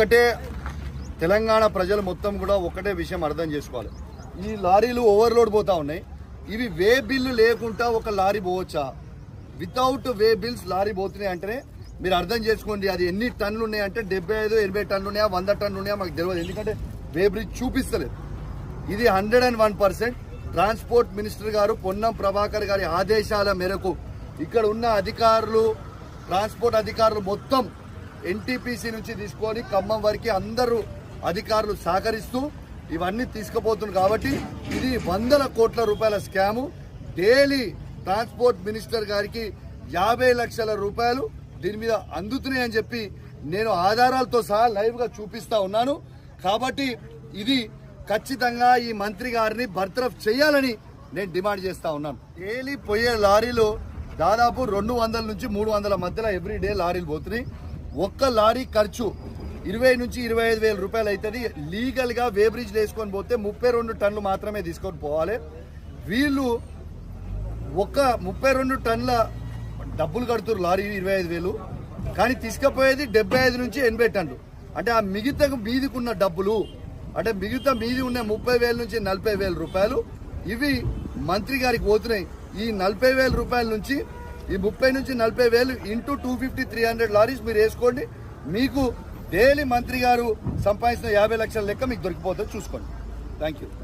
ఒక్కటే తెలంగాణ ప్రజలు మొత్తం కూడా ఒకటే విషయం అర్థం చేసుకోవాలి. ఈ లారీలు ఓవర్లోడ్ పోతా ఉన్నాయి. ఇవి వే బిల్లు లేకుండా ఒక లారీ పోవచ్చా? వితౌట్ వే బిల్స్ లారీ పోతున్నాయి అంటేనే మీరు అర్థం చేసుకోండి అది ఎన్ని టన్నులు ఉన్నాయంటే డెబ్బై ఐదు ఎనభై టన్నులు ఉన్నాయా వంద టన్నులు ఉన్నాయా మాకు తెలియదు. ఎందుకంటే వే బ్రిడ్జ్ చూపిస్తలేదు. ఇది hundred and one percent transport minister గారు పొన్నం ప్రభాకర్ గారి ఆదేశాల మేరకు ఇక్కడ ఉన్న అధికారులు ట్రాన్స్పోర్ట్ అధికారులు మొత్తం ఎన్టీపీసీ నుంచి తీసుకొని ఖమ్మం వరకు అందరూ అధికారులు సహకరిస్తూ ఇవన్నీ తీసుకుపోతున్నారు కాబట్టి ఇది వందల కోట్ల రూపాయల స్కాము. డైలీ ట్రాన్స్పోర్ట్ మినిస్టర్ గారికి యాభై లక్షల రూపాయలు దీని మీద అందుతున్నాయని చెప్పి నేను ఆధారాలతో సహా లైవ్గా చూపిస్తా ఉన్నాను. కాబట్టి ఇది ఖచ్చితంగా ఈ మంత్రి గారిని బర్తరఫ్ చేయాలని నేను డిమాండ్ చేస్తా ఉన్నాను. డైలీ పోయే లారీలు దాదాపు రెండు వందల నుంచి మూడు వందల మధ్యలో ఎవ్రీ డే లారీలు పోతున్నాయి. ఒక్క లారీ ఖర్చు ఇరవై నుంచి ఇరవై ఐదు వేల రూపాయలు అవుతుంది లీగల్గా వేబ్రిడ్జ్ వేసుకొని పోతే ముప్పై రెండు టన్నులు మాత్రమే తీసుకొని పోవాలి. వీళ్ళు ఒక ముప్పై రెండు టన్నుల డబ్బులు కడుతున్నారు లారీ ఇరవై ఐదు వేలు. కానీ తీసుకుపోయేది డెబ్బై ఐదు నుంచి ఎనభై టన్నులు. అంటే ఆ మిగతా మీదికున్న డబ్బులు అంటే మిగతా మీది ఉన్న ముప్పై వేల నుంచి నలభై వేల రూపాయలు ఇవి మంత్రి గారికి పోతున్నాయి. ఈ నలభై వేల రూపాయల నుంచి ఈ ముప్పై నుంచి నలభై వేలు into two fifty three hundred lorries మీరు వేసుకోండి. మీకు డైలీ మంత్రి గారు సంపాదించిన యాభై లక్షల లెక్క మీకు దొరికిపోతుంది. చూసుకోండి. Thank you